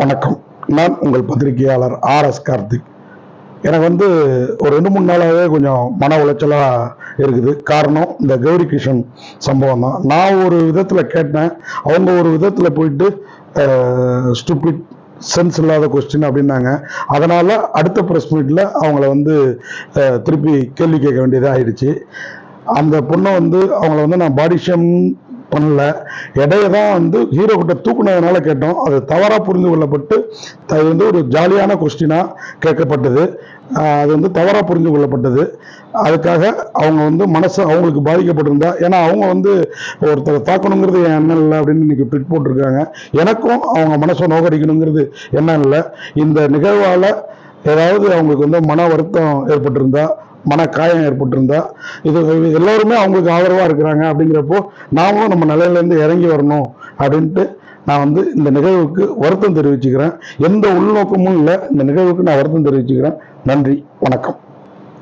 வணக்கம். நான் உங்கள் பத்திரிகையாளர் ஆர் எஸ் கார்த்திக். எனக்கு வந்து ஒரு ரெண்டு மூணு நாளாகவே கொஞ்சம் மன உளைச்சலாக இருக்குது. காரணம் இந்த கௌரி கிருஷ்ணன் சம்பவம் தான். நான் ஒரு விதத்தில் கேட்டேன். அவங்க ஒரு விதத்தில் போயிட்டு ஸ்டூபிட் சென்ஸ் இல்லாத கொஸ்டின் அப்படின்னாங்க. அதனால் அடுத்த ப்ரெஸ் மீட்டில் அவங்கள வந்து திருப்பி கேள்வி கேட்க வேண்டியதாக ஆயிடுச்சு. அந்த பொண்ணை வந்து அவங்கள வந்து நான் பாடி ஷேம் பண்ணல. இடையை தான் வந்து ஹீரோ கிட்ட தூக்குனதுனால கேட்டோம். அது தவறாக புரிந்து கொள்ளப்பட்டு அது வந்து ஒரு ஜாலியான கொஸ்டினாக கேட்கப்பட்டது. அது வந்து தவறாக புரிந்து கொள்ளப்பட்டது. அதுக்காக அவங்க வந்து மனசு அவங்களுக்கு பாதிக்கப்பட்டிருந்தா ஏன்னா அவங்க வந்து ஒருத்தரை தாக்கணுங்கிறது என் எண்ணம் இல்லை அப்படின்னு இன்னைக்கு ட்விட் போட்டிருக்காங்க. எனக்கும் அவங்க மனசை நோக்கடிக்கணுங்கிறது எண்ணம் இல்லை. இந்த நிகழ்வால் ஏதாவது அவங்களுக்கு வந்து மன வருத்தம் ஏற்பட்டிருந்தா மன காயம் ஏற்பட்டிருந்தா இது எல்லோருமே அவங்களுக்கு ஆதரவாக இருக்கிறாங்க அப்படிங்கிறப்போ நாமும் நம்ம நிலையிலேருந்து இறங்கி வரணும் அப்படின்ட்டு நான் வந்து இந்த நிகழ்வுக்கு வருத்தம் தெரிவிச்சுக்கிறேன். எந்த உள்நோக்கமும் இல்லை. இந்த நிகழ்வுக்கு நான் வருத்தம் தெரிவிச்சுக்கிறேன். நன்றி. வணக்கம்.